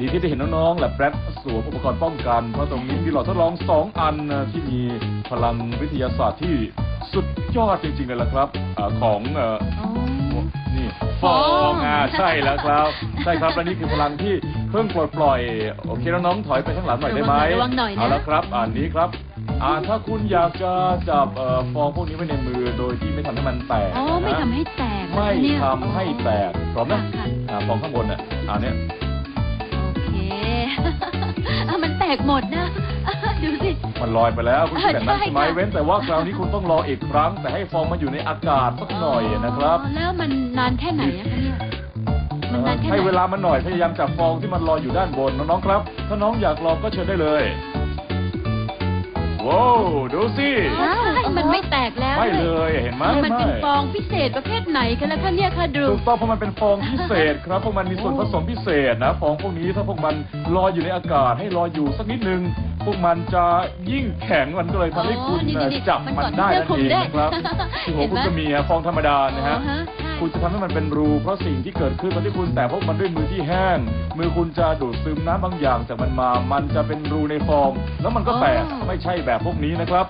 ดีที่ได้เห็นน้องๆและแบรดสวมอุปกรณ์ป้องกัน เพราะตรงนี้มีหลอดทดลองสองอันนะที่มีพลังวิทยาศาสตร์ที่สุดยอดจริงๆเลยละครับอาของเอ่ออ๋อ นี่ฟฟอองงอ่าใช่แล้วครับ ใช่ครับและนี่คือพลังที่เพิ่งปลดปล่อย โอเคน้องๆถอยไปข้างหลังหน่อยได้ไหมระวังหน่อยนะ เอาละครับ อันนี้ครับอ่าถ้าคุณอยากจะจับเอ่อฟองพวกนี้ไว้ในมือโดยที่ไม่ทำให้มันแตกอ๋อ ไม่นะทำให้แตกไม่เนี่ยทำให้แตกพร้อมนะค่ะ อ่าฟองข้างบนน่ะอ่าเนี้ย กหมดนะ ดูสิ มันลอยไปแล้วคุณคิดแบบนั้นใช่ใช่ไหมค่ะ เว้นแต่ว่าคราวนี้คุณต้องรออีกครั้ง แต่ให้ฟองมันอยู่ในอากาศสักหน่อยนะครับอ๋อแล้วมันนานแค่ไหนอะคะเนี่ย มันนานแค่ไหนให้เวลามันหน่อยพยายามจับฟองที่มันลอยอยู่ด้านบนน้องๆครับ ถ้าน้องอยากลองก็เชิญได้เลยว้าวดูสิ ว้าว เลวยยเห็นไหมมันเป็นไม่ฟองพิเศษประเภทไหนกันล่ะคะเนี่ยคะดูถูกต้องเพราะมันเป็นฟองพิเศษครับเพราะมันมีส่วนผสมพิเศษนะ ฟองพวกนี้ถ้าพวกมันลอยอยู่ในอากาศให้ลอยอยู่สักนิดนึง พวกมันจะยิ่งแข็งมันก็เลยทำให้คุณอ๋อนี่เอ่อนี่จับมันมันก่อนได้ที่นั่นจะคุมเองได้นะครับที่หัวเห็นคุณไหมก็มีอะฟองธรรมดานะฮะอ๋อฮะใช่คุณจะทำให้มันเป็นรู เพราะสิ่งที่เกิดขึ้นตอนที่คุณแตะพวกมันด้วยมือที่แห้ง มือคุณจะดูดซึมน้ำบางอย่างจากมันมา มันจะเป็นรูในฟอง แล้วมันก็แตกอ๋อไม่ใช่แบบพวกนี้นะครับ